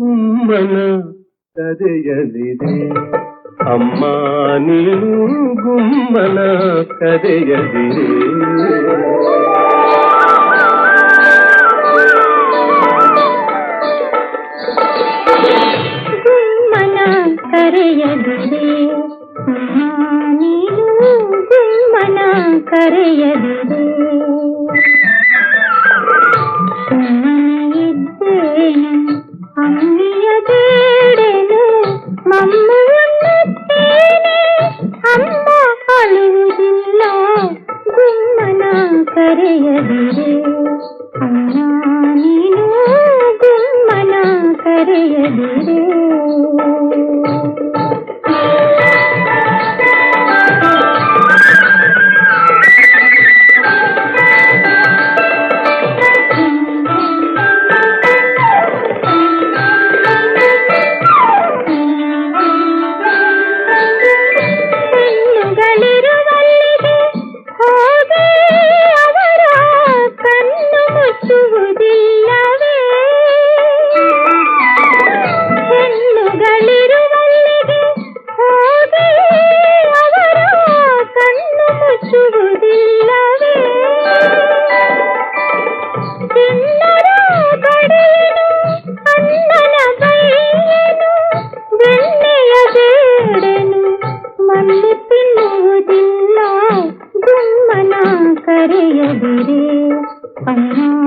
ಗುಮ್ಮನ ಕರೆಯದಿರೆ ಅಮ್ಮ ನೀನು ಗುಮ್ಮನ ಕರೆಯದಿರೆ ಕರೆಯದಿರೆ ಅಮ್ಮ ನೀನು ಗುಮ್ಮನ ಕರೆಯದಿರೆ हरिय धीरे पन्ना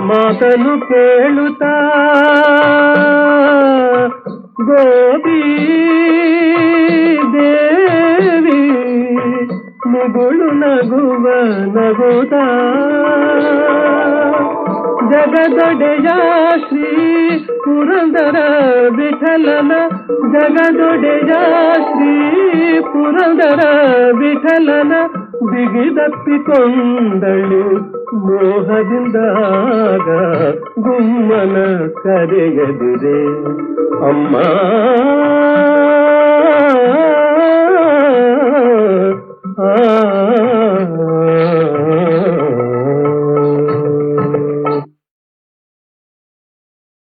మాటలు పేలుతా. గోపీ దేవి ముగుడు నగువ నగుతా. ಜಗದೊಡೆಯ ಶ್ರೀ ಪುರಂದರ ವಿಠಲನ ಜಗದೊಡೆಯ ಶ್ರೀ ಪುರಂದರ ವಿಠಲನ ಬಿಗಿದಪ್ಪಿಕೊಂಡಳು ಮೋಹದಿಂದಾಗ ಗುಮ್ಮನ ಕರೆಯದಿದೆ ಅಮ್ಮ